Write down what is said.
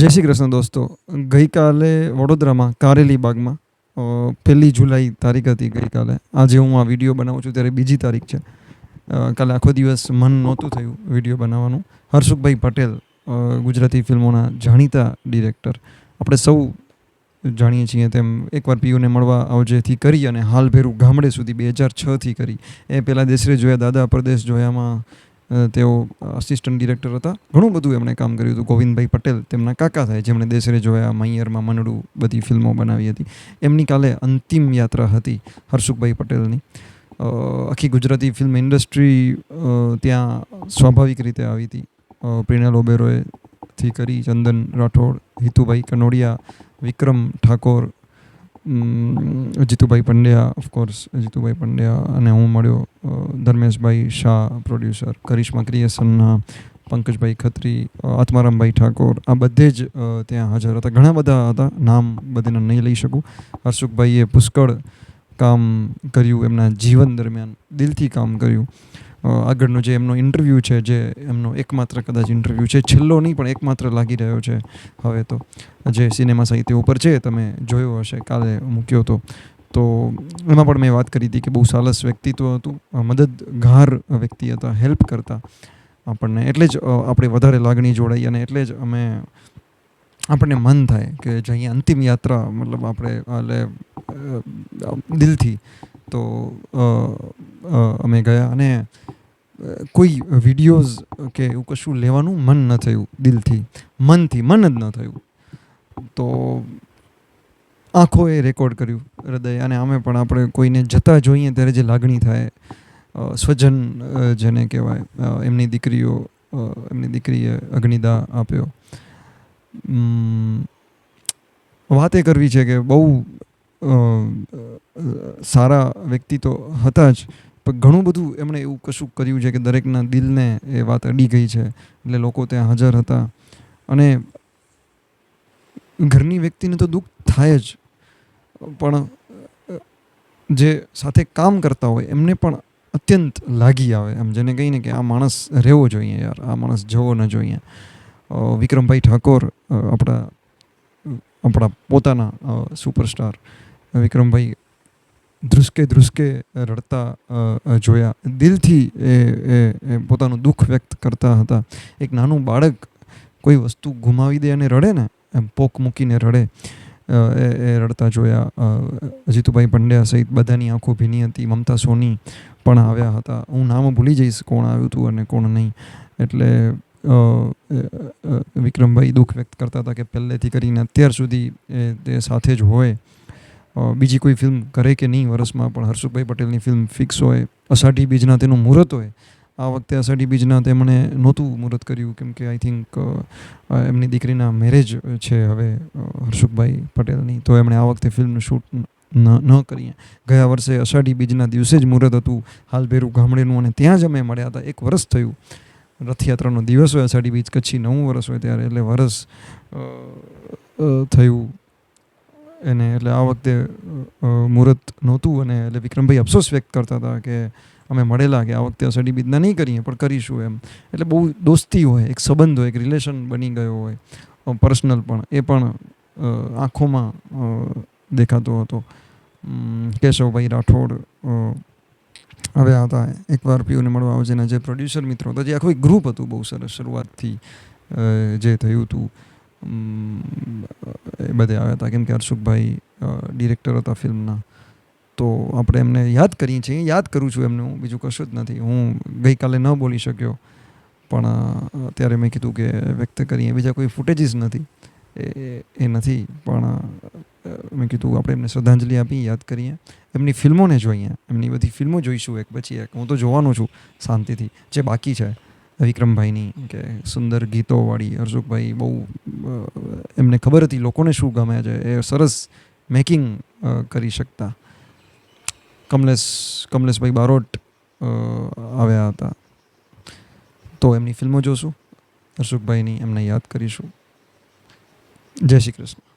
જય શ્રી કૃષ્ણ દોસ્તો. ગઈકાલે વડોદરામાં કારેલી બાગમાં પહેલી જુલાઈ તારીખ હતી ગઈકાલે. આજે હું આ વીડિયો બનાવું છું, ત્યારે બીજી તારીખ છે. કાલે આખો દિવસ મન નહોતું થયું વીડિયો બનાવવાનું. હર્ષુખભાઈ પટેલ ગુજરાતી ફિલ્મોના જાણીતા ડિરેક્ટર. આપણે સૌ જાણીએ છીએ તેમ એકવાર પીયુને મળવા આવજેથી કરી અને હાલ ભેરું ગામડે સુધી બે હજાર છથી કરી. એ પહેલાં દેશરે જોયા, દાદા પરદેશ જોયામાં તેઓ અસિસ્ટન્ટ ડિરેક્ટર હતા. ઘણું બધું એમણે કામ કર્યું હતું. ગોવિંદભાઈ પટેલ, તેમના કાકા થાય, જેમણે દેશરે જોયા, મૈયરમાં મનડું બધી ફિલ્મો બનાવી હતી. એમની કાલે અંતિમ યાત્રા હતી હર્ષુખભાઈ પટેલની. આખી ગુજરાતી ફિલ્મ ઇન્ડસ્ટ્રી ત્યાં સ્વાભાવિક રીતે આવી હતી. પ્રિણલ પ્રિનલ ઓબેરોયથી કરી ચંદન રાઠોડ, હિતુભાઈ કનોડિયા, વિક્રમ ઠાકોર જીતુભાઈ પંડ્યા ઓફકોર્સ જીતુભાઈ પંડ્યા અને હું મળ્યો ધર્મેશભાઈ શાહ પ્રોડ્યુસર કરિશ્મા ક્રિએશનના પંકજભાઈ ખત્રી આત્મારામભાઈ ઠાકોર, આ બધે જ ત્યાં હાજર હતા. ઘણા બધા હતા, નામ બધાના નહીં લઈ શકું. હર્ષુખભાઈએ પુષ્કળ કામ કર્યું, એમના જીવન દરમિયાન દિલથી કામ કર્યું. આગળનો જે એમનો ઇન્ટરવ્યૂ છે, જે એમનો એકમાત્ર કદાચ ઇન્ટરવ્યૂ છે, છેલ્લો નહીં, પણ એકમાત્ર લાગી રહ્યો છે હવે તો. જે સિનેમા સાહિત્ય ઉપર છે, તમે જોયો હશે, કાલે મૂક્યો હતો. તો એમાં પણ મેં વાત કરી હતી કે બહુ સાલસ વ્યક્તિત્વ હતું મદદગાર વ્યક્તિ હતા હેલ્પ કરતા આપણને. એટલે જ આપણે વધારે લાગણી જોડાઈ અને એટલે જ અમે, આપણને મન થાય કે જે અહીંયા અંતિમ યાત્રા, મતલબ આપણે એટલે દિલથી તો અમે ગયા અને કોઈ વિડીયોઝ કે એવું કશું લેવાનું મન ન થયું, દિલથી. મનથી મન જ ન થયું. તો આંખોએ રેકોર્ડ કર્યું હૃદય, અને અમે પણ આપણે કોઈને જતા જોઈએ ત્યારે જે લાગણી થાય સ્વજન જેને કહેવાય એમની દીકરીઓ એમની દીકરીએ અગ્નિદા આપ્યો. વાત એ કરવી છે કે બહુ સારા વ્યક્તિ તો હતા જ ઘણું બધું એમણે એવું કશું કર્યું છે કે દરેકના દિલને એ વાત અડી ગઈ છે. એટલે લોકો ત્યાં હાજર હતા. અને ઘરની વ્યક્તિને તો દુઃખ થાય જ. પણ જે સાથે કામ કરતા હોય એમને પણ અત્યંત લાગી આવે. એમ જેને કહીને કે આ માણસ રહેવો જોઈએ યાર, આ માણસ જવો ન જોઈએ. વિક્રમભાઈ ઠાકોર આપણા આપણા પોતાના સુપરસ્ટાર વિક્રમભાઈ ધ્રુસકે ધ્રુસકે રડતા જોયા. દિલથી એ એ પોતાનું દુઃખ વ્યક્ત કરતા હતા. એક નાનું બાળક કોઈ વસ્તુ ગુમાવી દે અને રડે ને, એમ પોક મૂકીને રડે એ એ રડતા જોયા. અજીતુભાઈ જીતુભાઈ પંડ્યા સહિત બધાની આંખો ભીની હતી. મમતા સોની પણ આવ્યા હતા. હું નામ ભૂલી જઈશ કોણ આવ્યું હતું અને કોણ નહીં. એટલે વિક્રમભાઈ દુઃખ વ્યક્ત કરતા હતા કે પહેલેથી કરીને અત્યાર સુધી એ, તે સાથે જ હોય. બીજી કોઈ ફિલ્મ કરે કે નહીં વર્ષમાં પણ હર્ષુભાઈ પટેલની ફિલ્મ ફિક્સ હોય, અષાઢી બીજના તેનું મુહૂર્ત હોય, આ વખતે અષાઢી બીજના તેમણે નહોતું મુહૂર્ત કર્યું, કેમ કે આઈ થિંક એમની દીકરીના મેરેજ છે હવે હર્ષુભાઈ પટેલની. તો એમણે આ વખતે ફિલ્મ શૂટ ન ન કરી. ગયા વર્ષે અષાઢી બીજના દિવસે જ મુહૂર્ત હતું. હાલ ભેરું ગામડેનું અને ત્યાં જ અમે મળ્યા હતા. એક વર્ષ થયું. રથયાત્રાનો દિવસ હોય અષાઢી બીજ, કચ્છી નવું વર્ષ હોય ત્યારે એટલે વર્ષ થયું. એને એટલે આ વખતે મુહૂર્ત નહોતું અને એટલે વિક્રમભાઈ અફસોસ વ્યક્ત કરતા હતા કે અમે મળેલા કે આ વખતે અષાઢી બીજના નહીં કરીએ પણ કરીશું એમ એટલે બહુ દોસ્તી હોય એક સંબંધ હોય એક રિલેશન બની ગયો હોય પર્સનલ પણ એ પણ આંખોમાં દેખાતો હતો કેશવભાઈ રાઠોડ આવ્યા હતા એકવાર પીઓને મળવા આવજે જે પ્રોડ્યુસર મિત્રો હતા જે આખું એક ગ્રુપ હતું બહુ સરસ શરૂઆતથી જે થયું હતું એ બધે આવ્યા હતા. કેમ કે હર્ષુકભાઈ ડિરેક્ટર હતા ફિલ્મના તો આપણે એમને યાદ કરીએ છીએ. યાદ કરું છું એમને. હું બીજું કશું જ નથી. હું ગઈકાલે ન બોલી શક્યો. પણ અત્યારે મેં કીધું કે વ્યક્ત કરીએ. બીજા કોઈ ફૂટેજીસ નથી. એ એ નથી. પણ મેં કીધું આપણે એમને શ્રદ્ધાંજલિ આપી, યાદ કરીએ. એમની ફિલ્મોને જોઈએ. એમની બધી ફિલ્મો જોઈશું એક પછી એક. હું તો જોવાનો છું શાંતિથી. જે બાકી છે. વિક્રમભાઈની કે સુંદર ગીતોવાળી હર્ષુખભાઈ બહુ એમને ખબર હતી લોકોને શું ગમે છે. એ સરસ મેકિંગ કરી શકતા. કમલેશ, કમલેશભાઈ બારોટ આવ્યા હતા. તો એમની ફિલ્મો જોશું. હર્ષુખભાઈની એમને યાદ કરીશું. જય શ્રી કૃષ્ણ.